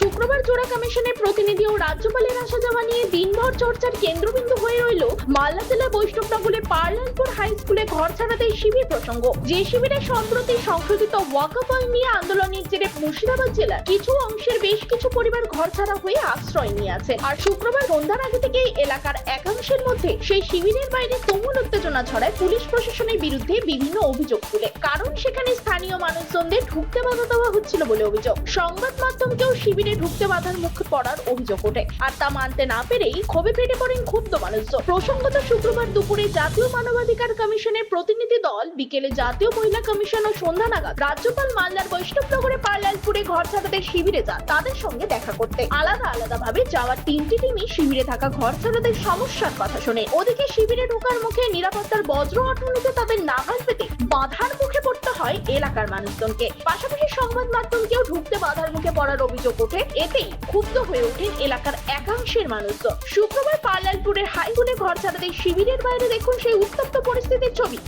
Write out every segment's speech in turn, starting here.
শুক্রবার জোড়া কমিশনের প্রতিনিধি ও রাজ্যপালের আসা যাওয়া নিয়ে দিনভর চর্চার কেন্দ্রবিন্দু হয়ে রইল মালদা জেলার বৈষ্ণবনগরের পার্লালপুর হাই স্কুলে ঘর ছাড়াতে শিবির প্রসঙ্গ। যে শিবিরে সম্প্রতি সংশোধিত ওয়াকাফল নিয়ে আন্দোলনের জেরে মুর্শিদাবাদ জেলার কিছু অংশের বেশ কিছু পরিবার ঘর ছাড়া হয়ে আশ্রয় নিয়ে আছে। আর শুক্রবার সন্ধ্যার আগে থেকে এলাকার একাংশের মধ্যে সেই শিবিরের বাইরে তুমুল উত্তেজনা ছড়ায় পুলিশ প্রশাসনের বিরুদ্ধে বিভিন্ন অভিযোগ তুলে। কারণ সেখানে স্থানীয় মানুষজনদের ঢুকতে বাধা দেওয়া হচ্ছিল বলে অভিযোগ। সংবাদ মাধ্যমকেও শিবিরে ঢুকতে বাধার মুখে পড়ার অভিযোগ ওঠে। আর তা মানতে না পেরেই ক্ষোভে ফেটে পড়েন ক্ষুব্ধ মানুষজন। প্রসঙ্গত শুক্রবার দুপুরে জাতীয় মানবাধিকার কমিশনের প্রতিনিধি দল বিকেলে জাতীয় মহিলা কমিশন ও সন্ধ্যা নাগাদ রাজ্যপাল মালদার বৈষ্ণবনগরে পার্লালপুরে ঘর ছাড়াতে শিবিরে যান তাদের সঙ্গে দেখা করতে। আলাদা আলাদা ভাবে যাওয়ার তিনটি টিমই শিবিরে থাকা ঘর ছাড়াতে সমস্যার কথা শোনে। ওদিকে শিবিরে ঢোকার মুখে নিরাপত্তার বজ্র অটনীতে তাদের নাগাল পেতে বাধার মুখে পড়তে হয় এলাকার মানুষজনকে। পাশাপাশি সংবাদ মাধ্যমকেও ঢুকতে বাধার মুখে পড়ার অভিযোগ ওঠে এতেই ক্ষুব্ধ হয়ে ওঠেন এলাকার একাংশের মানুষজন। শুক্রবার পার্লালপুরের হাইগুনে ঘর ছাড়াতে শিবিরের বাইরে দেখুন সেই উত্তপ্ত পরিস্থিতির ছবি।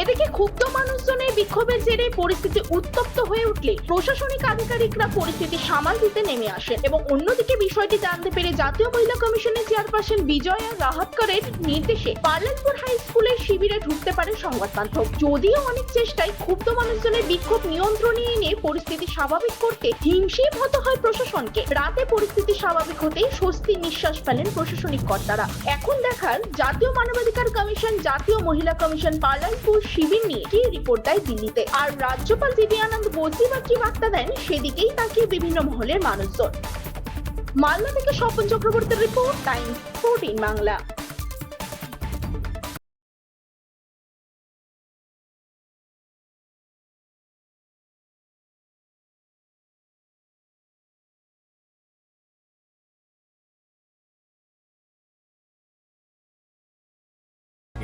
এদিকে ক্ষুব্ধ মানুষজনের বিক্ষোভের জেরে পরিস্থিতি উত্তপ্ত হয়ে উঠলে প্রশাসনিক আধিকারিকরা পরিস্থিতি সামাল দিতে নেমে আসেন এবং অন্যদিকে বিষয়টি জানতে পেরে জাতীয় মহিলা কমিশনের চেয়ারপারসন বিজয়া রাহাতকরের নির্দেশে পার্লালপুর হাই স্কুলের শিবিরে ঢুকতে পারে সংবাদ মাধ্যম। যদিও অনেক চেষ্টায় ক্ষুব্ধ মানুষজনের বিক্ষোভ নিয়ন্ত্রণে এনে পরিস্থিতি স্বাভাবিক করতে হিমশিম হতে হয় প্রশাসনকে। রাতে পরিস্থিতি স্বাভাবিক হতেই স্বস্তি নিঃশ্বাস ফেলেন প্রশাসনিক কর্তারা। এখন দেখার জাতীয় মানবাধিকার কমিশন, জাতীয় মহিলা কমিশন পার্লালপুর শিবির নিয়ে কি রিপোর্ট দেয় দিল্লিতে। আর রাজ্যপাল দিব্যানন্দ বসি বা কি বার্তা দেন, সেদিকেই তাকিয়ে বিভিন্ন মহলের মানুষজন। মালদা থেকে স্বপন চক্রবর্তীর রিপোর্ট, টাইমস ফোরটিন বাংলা।